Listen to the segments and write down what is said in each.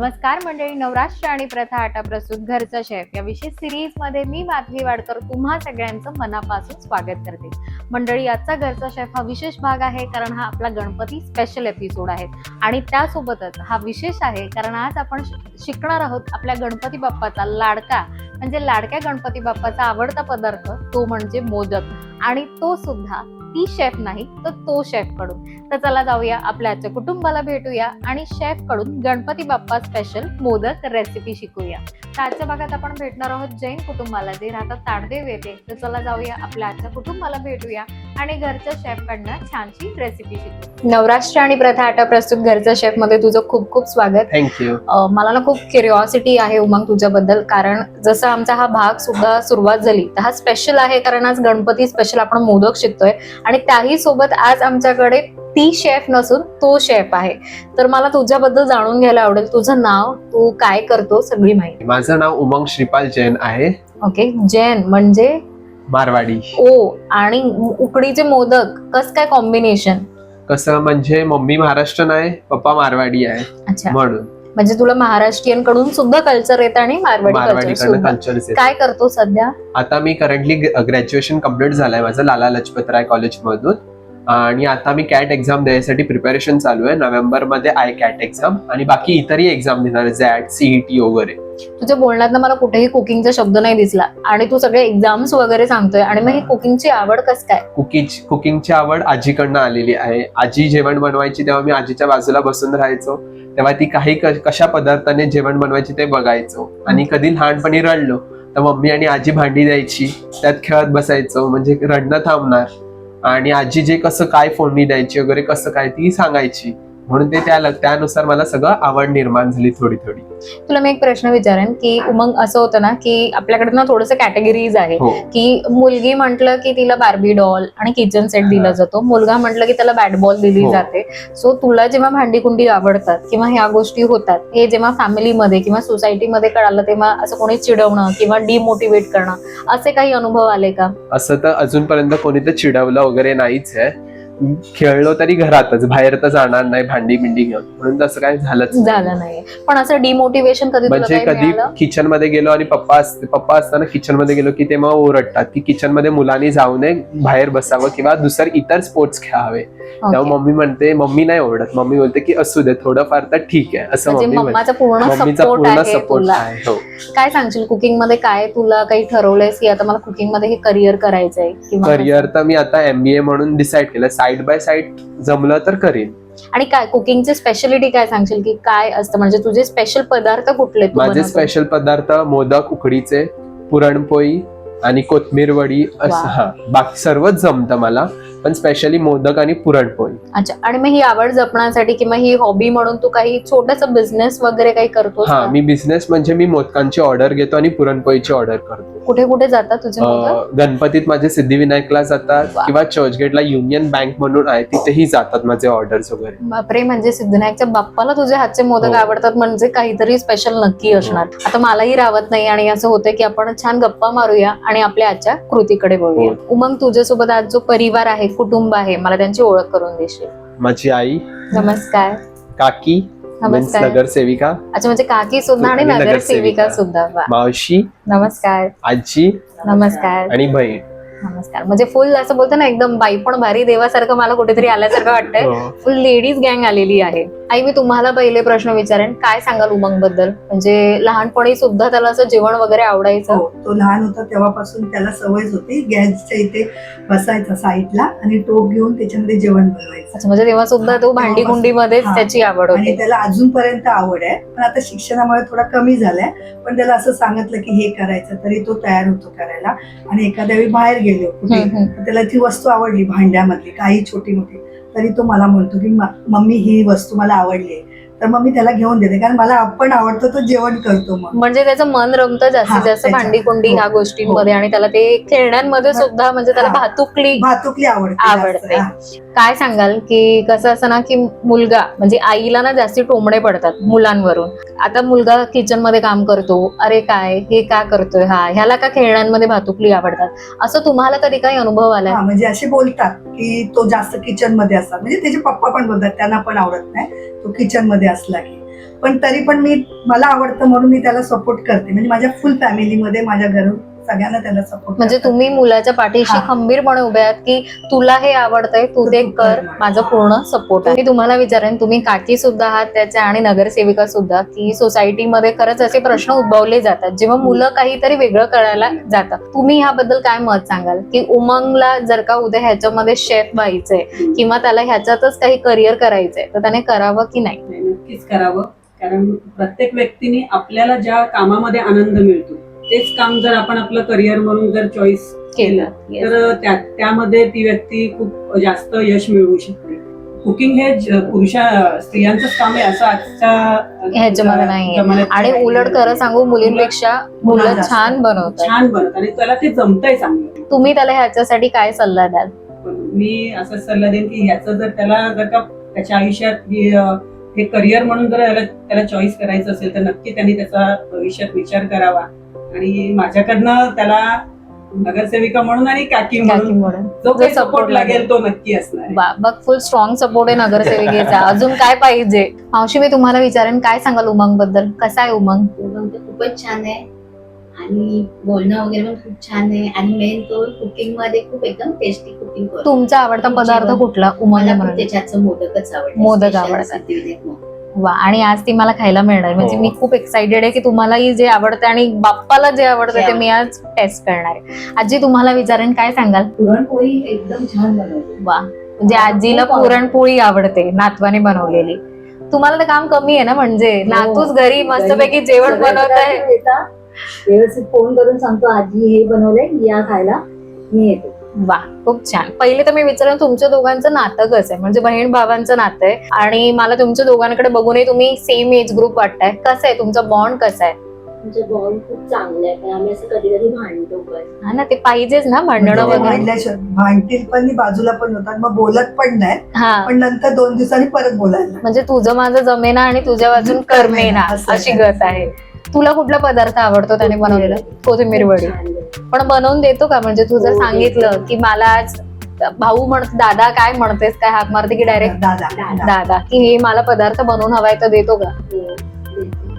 नमस्कार मंडळी नवराष्ट्र आणि प्रथा आटा प्रस्तुत घरचा शेफ. या विशेष सिरीजमध्ये मी माधवी वाडकर तुम्हा सगळ्यांचं मनापासून स्वागत करते. मंडळी आजचा घरचा शेफ हा विशेष भाग आहे कारण हा आपला गणपती स्पेशल एपिसोड आहे. आणि त्यासोबतच हा विशेष आहे कारण आज आपण शिकणार आहोत आपल्या गणपती बाप्पाचा लाडका. म्हणजे लाडक्या गणपती बाप्पाचा आवडता पदार्थ तो म्हणजे मोदक. आणि तो सुद्धा ती शेफ नाही तर तो शेफकडून तर चला जाऊया आपल्या आजच्या कुटुंबाला भेटूया आणि शेफकडून गणपती बाप्पा स्पेशल मोदक रेसिपी शिकूया. तर आजच्या भागात आपण भेटणार आहोत जैन कुटुंबाला जे राहतात ताडदेव येते तर चला जाऊया आपल्या आजच्या कुटुंबाला भेटूया आणि घरच्या शेफ कडनं छानशी रेसिपी शिकू नवराष्ट्र आणि प्रथा आटा प्रस्तुत घरच्या शेफमध्ये तुझं खूप खूप स्वागत. थँक्यू मला ना खूप क्युरिओसिटी आहे उमंग तुझ्याबद्दल कारण जसं आमचा हा भाग सुद्धा सुरुवात झाली तर हा स्पेशल आहे कारण आज गणपती स्पेशल आपण मोदक शिकतोय. आणि त्याही सोबत आज आमच्याकडे ती शेफ नसून तो शेफ आहे. तर मला तुझ्याबद्दल जाणून घ्यायला आवडेल. तुझं नाव तू काय करतो सगळी माहिती. माझं नाव उमंग श्रीपाल जैन आहे. ओके जैन म्हणजे? मारवाडी. ओ आणि उकडीचे मोदक कस काय कॉम्बिनेशन कसं म्हणजे मम्मी महाराष्ट्रन आहे पप्पा मारवाडी आहे अच्छा. म्हणून. म्हणजे तुला महाराष्ट्रीयनकडून सुद्धा कल्चर येतं आणि मारवाडी कल्चर काय करतो सध्या? आता मी करंटली ग्रॅज्युएशन कंप्लीट झालंय माझं लाला लजपत राय कॉलेज मधून. आणि आता मी कॅट एक्झाम द्यायसाठी प्रिपरेशन चालू आहे. नोव्हेंबरमध्ये आहे कॅट एक्झाम आणि बाकी इतरही एक्झाम देणार झॅट सीईटी वगैरे. तुझ्या बोलण्यात मला कुठेही कुकिंगचा शब्द नाही दिसला. आणि तू सगळे एक्झाम्स वगैरे सांगतोय. आणि मग ही कुकिंगची आवड कस काय? कुकिंग कुकिंगची आवड आजीकडनं आलेली आहे. आजी जेवण बनवायची तेव्हा मी आजीच्या बाजूला बसून राहायचो. तेव्हा ती काही कशा पदार्थाने जेवण बनवायची ते बघायचो. आणि कधी लहानपणी रडलो तर मम्मी आणि आजी भांडी द्यायची. त्यात खेळत बसायचो. म्हणजे रडणं थांबणार. आणि आजी जे कसं काय फोडणी द्यायची वगैरे कसं काय ती सांगायची. म्हणून ते त्या त्यानुसार मला सगळं आवड निर्माण झाली थोडी थोडी. तुला मी एक प्रश्न विचारेन की मग असं होतं ना की आपल्याकडे ना थोडंसं कॅटेगरीज आहे हो. की मुलगी म्हटलं की तिला बार्बी डॉल आणि किचन सेट दिला. जातो. मुलगा म्हटलं की त्याला बॅट बॉल दिली हो. जाते. सो तुला जेव्हा भांडी कुंडी आवडतात किंवा ह्या गोष्टी होतात हे जेव्हा फॅमिलीमध्ये किंवा सोसायटीमध्ये कळालं तेव्हा असं कोणी चिडवणं किंवा डिमोटिवेट करणं असे काही अनुभव आले का? असं तर अजूनपर्यंत कोणी तर चिडवलं वगैरे नाहीच आहे. खेळलो तरी घरातच बाहेर तर जाणार नाही भांडी बिंडी घेऊन. म्हणून तसं काय झालंच. झालं नाही. पण असं डिमोटिवेशन कधी म्हणजे कधी किचनमध्ये गेलो आणि पप्पा असते पप्पा असताना किचनमध्ये गेलो की ते मग ओरडतात की किचनमध्ये मुलांनी जाऊ नये बाहेर बसावं किंवा दुसरं इतर स्पोर्ट्स खेळावे. तेव्हा. मम्मी म्हणते मम्मी नाही ओरडत. मम्मी बोलते की असू दे थोडंफार तर ठीक आहे. असं म्हणजे मम्मी मम्माचा पूर्ण मम्मीचा सपोर्ट पूर्ण आहे सपोर्ट तुला. आहे हो. काय सांगशील कुकिंगमध्ये काय तुला काही ठरवलंयस की आता मला कुकिंगमध्ये हे करिअर करायचंय करिअर तर मी आता एमबीए म्हणून डिसाईड केलं. साईड बाय साईड जमलं तर करीन आणि काय कुकिंगची स्पेशालिटी काय सांगशील की काय असतं म्हणजे तुझे स्पेशल पदार्थ कुठले माझे? स्पेशल पदार्थ मोदक उकडीचे पुरणपोळी आणि कोथमीर वडी असं. हा बाकी सर्वच जमतं मला पण स्पेशली मोदक आणि पुरणपोळी अच्छा आणि मग ही आवड जपण्यासाठी किंवा ही हॉबी म्हणून तू काही छोटस बिझनेस वगैरे काही करतोस हा? मी बिझनेस म्हणजे मी मोदकांची ऑर्डर घेतो आणि पुरणपोळीची ऑर्डर करतो कुठे कुठे जातात तुझे मोदक? अं, गणपतीत माझे सिद्धिविनायकला जातात वा. किंवा चर्चगेटला युनियन बँक म्हणून आहे तिथेही जातात माझे ऑर्डर्स वगैरे बापरे म्हणजे सिद्धनायकच्या बाप्पाला तुझे हातचे मोदक हो. आवडतात म्हणजे काहीतरी स्पेशल नक्की असणार आता मलाही राहत नाही आणि असं होतं की आपण छान गप्पा मारूया आणि आपल्या आजच्या कृतीकडे वळूया हो. उमंग तुझ्यासोबत आज जो परिवार आहे कुटुंब आहे मला त्यांची ओळख करून देशील. माझी आई नमस्कार. काकी नमस्कार. नगरसेविका. अच्छा म्हणजे काकी सुद्धा आणि नगरसेविका. सुद्धा. मावशी नमस्कार. आजी नमस्कार. आणि बहीण. नमस्कार. म्हणजे फुल असं बोलतो ना एकदम बाई पण भारी देवासारखं मला कुठेतरी आल्यासारखं वाटतंय. फुल लेडीज गँग आलेली आहे. आई मी तुम्हाला पहिले प्रश्न विचारेन काय सांगाल उमंगबद्दल म्हणजे लहानपणी सुद्धा त्याला असं जेवण वगैरे आवडायचं? हो तो लहान होता तेव्हापासून त्याला सवयच होती गॅसच्या इथे बसायचा साईडला आणि टोप घेऊन त्याच्यामध्ये जेवण बनवायचं. म्हणजे तेव्हा सुद्धा तो भांडी कुंडीमध्येच. त्याची आवड आणि होती त्याला अजूनपर्यंत आवड आहे. पण आता शिक्षणामुळे थोडा कमी झालाय. पण त्याला असं सांगितलं की हे करायचं तरी तो तयार होतो करायला. आणि एखाद्या वेळी बाहेर गेलो कुठे? त्याला ती वस्तू आवडली भांड्यामधली काही छोटी मोठी तरी तो मला म्हणतो की "म- मम्मी ही वस्तू मला आवडली तर मग मी त्याला घेऊन देते कारण मला आपण आवडतो तो जेवण करतो मग म्हणजे त्याचं मन रमतं जास्तीत हा, जास्त. भांडी कुंडी ह्या हो, गोष्टींमध्ये आणि त्याला ते खेळण्यांमध्ये हा. सुद्धा म्हणजे त्याला हा. भातुकली भातुकली आवडते जास्त. आवडते. हा. काय सांगाल की कसं असं ना की मुलगा म्हणजे आईला ना जास्ती टोमणे पडतात मुलांवरून आता मुलगा किचनमध्ये काम करतो अरे काय हे का करतोय हा ह्याला का खेळण्यांमध्ये भातुकली आवडतात असं तुम्हाला कधी काही अनुभव आलाय हा म्हणजे असे बोलतात की तो जास्त किचनमध्ये असतात म्हणजे त्याचे पप्पा पण बोलतात त्यांना पण आवडत नाही तो किचनमध्ये असला की पण तरी पण मी मला आवडतं म्हणून मी त्याला सपोर्ट करते. म्हणजे माझ्या फुल फॅमिलीमध्ये माझ्या घरून सगळ्यांना त्याला सपोर्ट म्हणजे तुम्ही मुलाच्या पाठीशी. खंबीरपणे उभे आहात की तुला हे आवडतंय तू ते कर. माझा पूर्ण सपोर्ट आहे. मी तुम्हाला विचारेन तुम्ही काकी सुद्धा आहात त्याच्या आणि नगरसेविका सुद्धा की सोसायटीमध्ये खरंच असे प्रश्न उद्भवले जातात. जेव्हा मुलं काहीतरी वेगळं करायला जातात. तुम्ही ह्याबद्दल काय मत सांगाल? की उमंगला जर का उद्या ह्याच्यामध्ये शेफ व्हायचंय किंवा त्याला ह्याच्यातच काही करिअर करायचंय तर त्याने करावं की नाही, नक्कीच करावं कारण प्रत्येक व्यक्तीने आपल्याला ज्या कामामध्ये आनंद मिळतो तेच काम जर आपण आपलं करिअर म्हणून जर चॉईस केलं. तर त्या त्यामध्ये ती व्यक्ती खूप जास्त यश मिळवू शकते कुकिंग हे पुरुषा स्त्रियांचंच काम आहे असं आजच्या ह्याच्यामध्ये. जमान्यात आणि नाही. उलट खरं सांगू मुलींपेक्षा मुलं. छान बनवतात छान बनत आणि त्याला ते जमतंय चांगलं तुम्ही त्याला ह्याच्यासाठी काय सल्ला द्याल मी असं सल्ला देईन की ह्याचं जर त्याला जर का त्याच्या आयुष्यात हे, करिअर म्हणून जर याला- त्याला चॉईस करायचं असेल तर नक्की त्यांनी त्याचा भविष्यात विचार करावा. आणि माझ्याकडनं त्याला नगरसेविका म्हणून आणि काकी काकी म्हणून. जो काही सपोर्ट लागेल. तो नक्की असणार आहे. वा बघ फुल स्ट्रॉंग सपोर्ट आहे नगरसेविकेचा. अजून काय पाहिजे? मावशी मी तुम्हाला विचारेन काय सांगाल उमंगबद्दल कसा आहे उमंग तर खूपच छान आहे. आणि बोलणं वगैरे पण खूप छान आहे आणि मेन तो कुकिंगमध्ये खूप एकदम टेस्टी कुकिंग करतो तुमचा आवडता पदार्थ. कुठला उमंग मला खूप म्हणून त्याच्याचं मोदकच आवडतं मोदक Special आवडतात. मोदक. वा आणि आज ती मला खायला मिळणार म्हणजे हो. मी खूप एक्साइटेड आहे की तुम्हालाही जे आवडतं आणि बाप्पाला जे आवडतं ते मी आज टेस्ट करणार आहे आजी तुम्हाला विचारेन काय सांगाल पुरणपोळी एकदम छान बनवते वा म्हणजे आजीला. पुरणपोळी आवडते नातवाने बनवलेली तुम्हाला तर काम कमी आहे ना म्हणजे नातूच घरी मस्तपैकी जेवण सगळे बनवत आहे पदार्थ येतात. व्यवस्थित फोन करून सांगतो आजी हे बनवलंय या खायला. मी येते. वा खूप छान. पहिले तर मी विचारेन तुमच्या दोघांचं नातं कसं आहे? म्हणजे बहीण भावांचं नातं आहे. आणि मला तुमच्या दोघांकडे बघूनही तुम्ही सेम एज ग्रुप वाटताय. कसं आहे? तुमचा बॉन्ड कसा आहे? म्हणजे बॉन्ड खूप चांगलं आहे. पण आम्ही असं कधी कधी भांडतो पण. हा ना ते पाहिजेच ना भांडणं म्हणजे वगैरे. भांडतील पण बाजूला पण होतात. मग बोलत पण नाही. हा. पण नंतर दोन दिवसांनी परत बोलायला म्हणजे तुझं माझं जमेना आणि तुझ्या वाचून करमेना असं अशी आहे. गत आहे. तुला कुठला पदार्थ आवडतो त्याने बनवलेला कोथिंबीर वडी. पण बनवून देतो का म्हणजे तू जर हो, सांगितलं. की मला आज भाऊ म्हण दादा काय म्हणतेस काय हाक मारते की डायरेक्ट दादा दादा. की हे मला पदार्थ बनवून हवाय तर देतो का हो.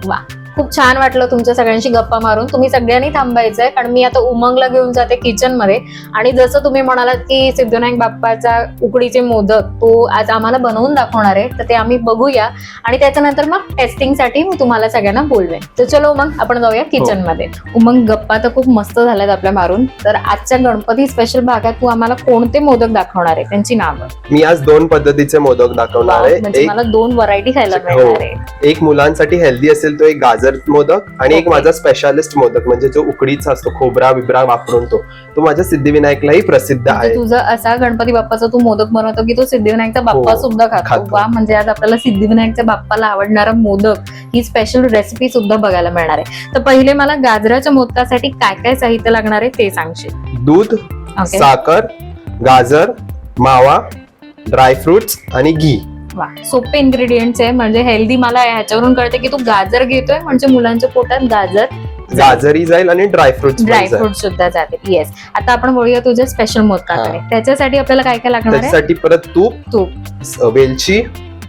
वा खूप छान वाटलं तुमच्या सगळ्यांशी गप्पा मारून. तुम्ही सगळ्यांनी थांबायचंय कारण मी आता उमंगला घेऊन जाते किचनमध्ये आणि जसं तुम्ही म्हणालात की सिद्धविनायक बाप्पाचा उकडीचे मोदक तो आज आम्हाला बनवून दाखवणार आहे तर ते आम्ही बघूया. आणि त्याच्यानंतर मग टेस्टिंगसाठी मी तुम्हाला सगळ्यांना बोलवेन. तर चलो मग आपण जाऊया किचनमध्ये उमंग गप्पा तर खूप मस्त झाल्यात आपल्या मारून. तर आजच्या गणपती स्पेशल भागात तू आम्हाला कोणते मोदक दाखवणार आहे? त्यांची नावं. मी आज दोन पद्धतीचे मोदक दाखवणार आहे. म्हणजे मला दोन व्हरायटी खायला हो. मिळणार आहे. एक मुलांसाठी हेल्दी असेल तो एक गाजर मोदक आणि एक. माझा स्पेशालिस्ट मोदक म्हणजे जो उकडीचा असतो खोबरा बिबरा वापरून तो. तो माझ्या सिद्धिविनायकलाही प्रसिद्ध म्हणजे आहे. तुझा असा गणपती बाप्पाचा तू मोदक बनवतो की तो सिद्धिविनायकचा बाप्पा हो, सुद्धा खातो. वा म्हणजे आज आपल्याला सिद्धिविनायकच्या बाप्पाला आवडणारा मोदक ही स्पेशल रेसिपी सुद्धा बघायला मिळणार आहे. तर पहिले मला गाजराच्या मोदकासाठी काय काय साहित्य लागणार आहे ते सांगशील? दूध साखर गाजर मावा ड्रायफ्रुट्स आणि घी. वा सोपे इन्ग्रेडियंट्स आहे. म्हणजे हेल्दी मला ह्याच्यावरून कळते की तू गाजर घेतोय म्हणजे मुलांच्या पोटात गाजर गाजरही जाईल आणि ड्रायफ्रुट्स ड्रायफ्रुट सुद्धा जाते येस आता आपण बोलूया तुझ्या स्पेशल मोदकाकडे हा. त्याच्यासाठी आपल्याला काय काय लागणार आहे? त्याच्यासाठी परत तूप तूप. वेलची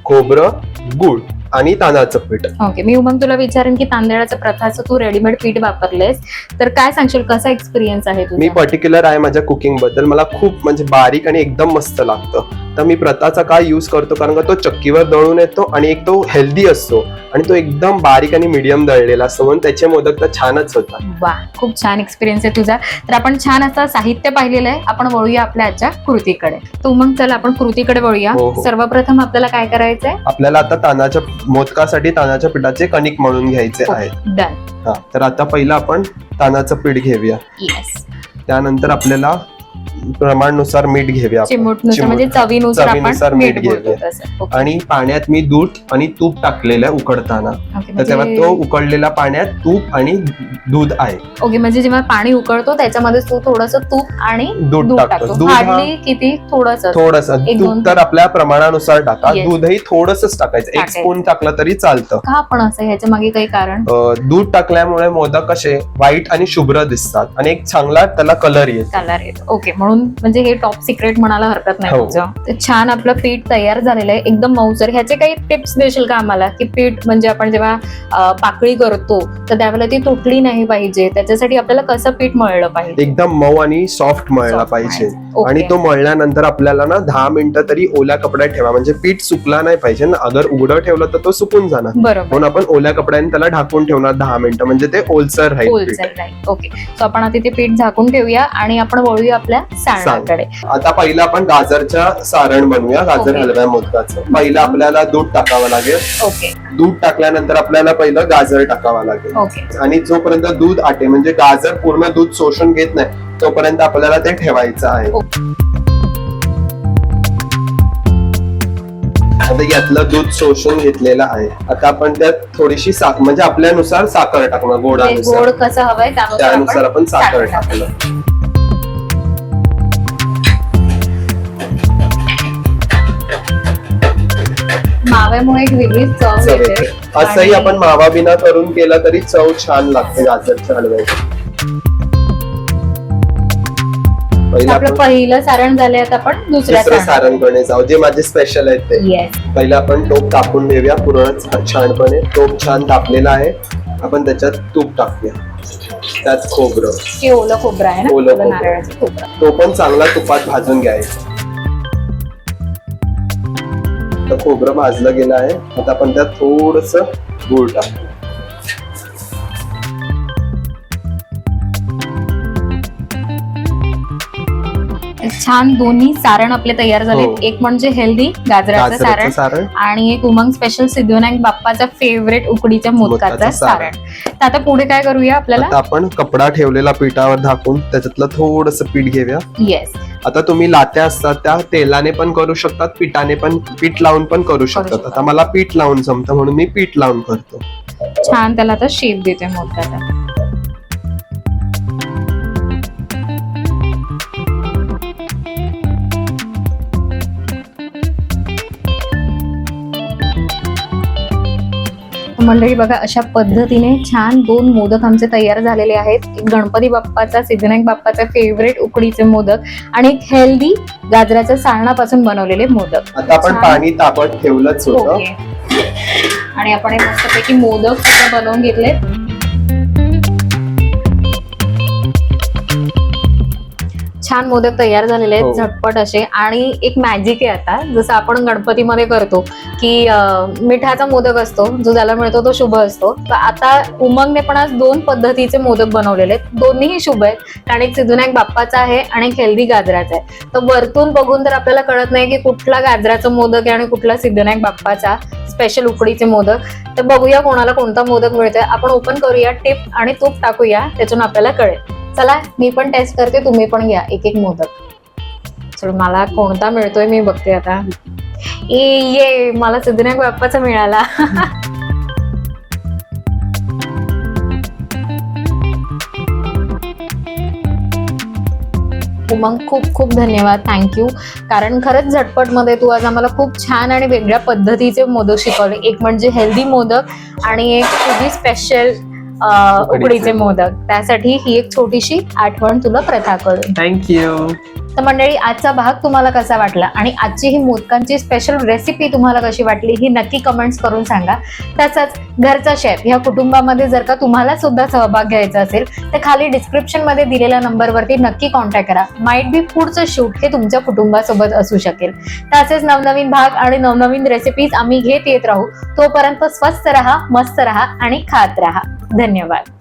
खोबरं गुळ. आणि तांदळाचं पीठ. ओके मी मग तुला विचारेन की तांदळाचं प्रथाचं तू रेडीमेड पीठ वापरलेस तर काय सांगशील कसा एक्सपिरियन्स आहे मी पर्टिक्युलर आहे माझ्या कुकिंगबद्दल. मला खूप म्हणजे बारीक आणि एकदम मस्त लागतं. तर मी प्रताचा काय यूज करतो कारण का तो चक्कीवर दळून येतो आणि एक तो हेल्दी असतो आणि तो एकदम बारीक आणि मिडियम दळलेला असतो. म्हणून त्याचे मोदक तर छानच होतात. वा खूप छान एक्सपिरियन्स आहे तुझा. तर आपण छान असं साहित्य पाहिलेलं आहे. आपण वळूया आपल्या आजच्या कृतीकडे. तो मग चला आपण कृतीकडे वळूया. हो, हो. सर्वप्रथम आपल्याला काय करायचंय? आपल्याला आता तांदळाच्या मोदकासाठी तांदळाच्या पिठाचे कणिक म्हणून घ्यायचे आहेत. डन हा तर आता पहिलं आपण तांदळाचं पीठ घेऊया. येस त्यानंतर आपल्याला प्रमाणानुसार मीठ घेऊया आपण. चिमूटनुसार चिमूट. म्हणजे चवीनुसार चवीनुसार आपण मीठ मीठ बोलतो घेऊया. तसं. ओके. आणि पाण्यात मी दूध आणि तूप टाकलेलं आहे उकडताना. ओके, तर तेव्हा म्हणजे- तो उकडलेला पाण्यात तूप आणि दूध आहे. ओके म्हणजे जेव्हा पाणी उकळतो त्याच्यामध्ये तू थोडस तूप आणि दूध दूध टाकतो. टाकतो. दूध हा हार्डली किती? थोडस. थोडस. एक दोन- तूप तर आपल्या प्रमाणानुसार टाका. Yes. दूधही थोडस टाकायचं. एक टाकायचं. स्पून टाकलं तरी चालतं. का पण असं? ह्याच्या मागे काही कारण? अं, दूध टाकल्यामुळे मोदक कसे व्हाईट आणि शुभ्र दिसतात. आणि एक चांगला त्याला कलर येतो. कलर येतो. ओके. म्हणून म्हणजे हे टॉप सिक्रेट म्हणायला हरकत नाही हो. तुझं तर छान आपलं पीठ तयार झालेलं आहे. एकदम मऊसर. ह्याचे काही टिप्स देशील का आम्हाला? की पीठ म्हणजे आपण जेव्हा अं, पाकळी करतो तर त्यावेळेला ती तुटली नाही पाहिजे. त्याच्यासाठी आपल्याला कसं पीठ मळलं पाहिजे? एकदम मऊ आणि सॉफ्ट मळला Soft पाहिजे. मळायचं. आणि तो मळल्यानंतर आपल्याला ना दहा मिनिटं तरी ओल्या कपड्यात ठेवा. म्हणजे पीठ सुकला नाही पाहिजे. ना अगर उघडं ठेवलं तर तो सुकून जाणार. बरोबर. म्हणून आपण ओल्या कपड्याने त्याला ढाकून ठेवणार दहा मिनिटं. म्हणजे ते ओलसर राहील पीठ. होलसेल राईट ओके सो आपण आता ते पीठ झाकून ठेवूया आणि आपण वळूया आपल्या सारणाकडे. आता पहिलं आपण गाजरच्या सारण बनवूया गाजर. हलव्या मोदकाचं. पहिलं आपल्याला दूध टाकावं लागेल. ओके. दूध टाकल्यानंतर आपल्याला पहिलं गाजर टाकावं लागेल. आणि जोपर्यंत दूध आटे म्हणजे गाजर पूर्ण दूध शोषून घेत नाही तोपर्यंत आपल्याला ते ठेवायचं आहे. आता यातलं दूध शोषून घेतलेलं आहे. आता आपण त्यात थोडीशी साख म्हणजे आपल्यानुसार साखर टाकणार ते गोडानुसार. गोड कसं हवंय त्यानुसार आपण साखर टाकलं माव्यामुळे एक वेगळीच चव चव येते. येते. असंही आणि- आपण मावा बिना करून केला तरी चव छान लागते गाजरच्या हलव्याची पहिलं आपलं आपण पहिलं सारण झालंय आता आपण दुसऱ्या दुसरं सारण. जाऊ. जे माझे स्पेशल आहेत ते. येस पहिलं आपण टोप तापून घेऊया पूर्ण छा- छानपणे. टोप छान तापलेला आहे. आपण त्याच्यात तूप टाकूया. त्यात खोबरं. ते ओलं खोबरं आहे ना? ओलं ओलं खोबरं. नारळाचं खोबरं. तो पण चांगला तुपात भाजून घ्यायचा. तर खोबरं भाजलं गेलं आहे. आता आपण त्यात थोडस गुळ टाकू. छान दोन्ही सारण आपले तयार झाले हो. एक म्हणजे हेल्दी गाजराचं सारण आणि एक उमंग स्पेशल सिद्धिविनायक बाप्पाचा फेवरेट उकडीच्या मोदकाचं सारण. तर आता पुढे काय करूया आपल्याला? आपण कपडा ठेवलेला पिठावर झाकून त्याच्यातलं थोडस पीठ घेऊया. येस आता तुम्ही लात्या असतात त्या तेलाने पण करू शकतात पिठाने पण पीठ लावून पण करू शकतात. आता मला पीठ लावून जमतं म्हणून मी पीठ लावून करतो. छान त्याला आता शेप देते मोदकाचा मंडळी बघा अशा पद्धतीने छान दोन मोदक आमचे तयार झालेले आहेत. एक गणपती बाप्पाचा सिद्धनायक बाप्पाचा फेवरेट उकडीचे मोदक आणि एक हेल्दी गाजराच्या सारणापासून बनवलेले मोदक. आता आपण. पाणी तापत ठेवलंच होतं. आणि आपण हे मस्तपैकी मोदक सुद्धा बनवून घेतले छान मोदक तयार झालेले आहेत हो. झटपट असे. आणि एक मॅजिक आहे आता जसं आपण गणपतीमध्ये करतो की मिठाचा मोदक असतो जो ज्याला मिळतो तो शुभ असतो. तर आता उमंगने पण आज दोन पद्धतीचे मोदक बनवलेले आहेत. दोन्हीही शुभ आहेत. कारण एक सिद्धुनायक बाप्पाचा आहे आणि एक हेल्दी गाजराचा आहे. तर वरतून बघून तर आपल्याला कळत नाही की कुठला गाजराचा मोदक आहे आणि कुठला सिद्धनायक बाप्पाचा स्पेशल उकडीचे मोदक. तर बघूया कोणाला कोणता मोदक मिळतोय. आपण ओपन करूया टिप आणि तूप टाकूया त्यातून आपल्याला कळेल. चला मी पण टेस्ट करते तुम्ही पण घ्या एक एक मोदक. चल मला कोणता मिळतोय मी बघते आता. ए ये मला सिद्धनायक बाप्पाचा मिळाला. उमंग खूप खूप धन्यवाद. थँक्यू कारण खरंच झटपटमध्ये तू आज आम्हाला खूप छान आणि वेगळ्या पद्धतीचे मोदक शिकवले. एक म्हणजे हेल्दी मोदक आणि एक तुझी स्पेशल उकडीचे मोदक. त्यासाठी ही एक छोटीशी आठवण तुला प्रथाकडून थँक्यू तर मंडळी आजचा भाग तुम्हाला कसा वाटला? आणि आजची ही मोदकांची स्पेशल रेसिपी तुम्हाला कशी वाटली ही नक्की कमेंट्स करून सांगा. तसंच घरचा शेफ ह्या कुटुंबामध्ये जर का तुम्हाला सुद्धा सहभाग घ्यायचा असेल तर खाली डिस्क्रिप्शनमध्ये दिलेल्या नंबरवरती नक्की कॉन्टॅक्ट करा. माइट बी फूडचं शूट हे तुमच्या कुटुंबासोबत असू शकेल. तसेच नवनवीन भाग आणि नवनवीन रेसिपीज आम्ही घेत येत राहू. तोपर्यंत स्वस्त रहा मस्त रहा आणि खात रहा. धन्यवाद.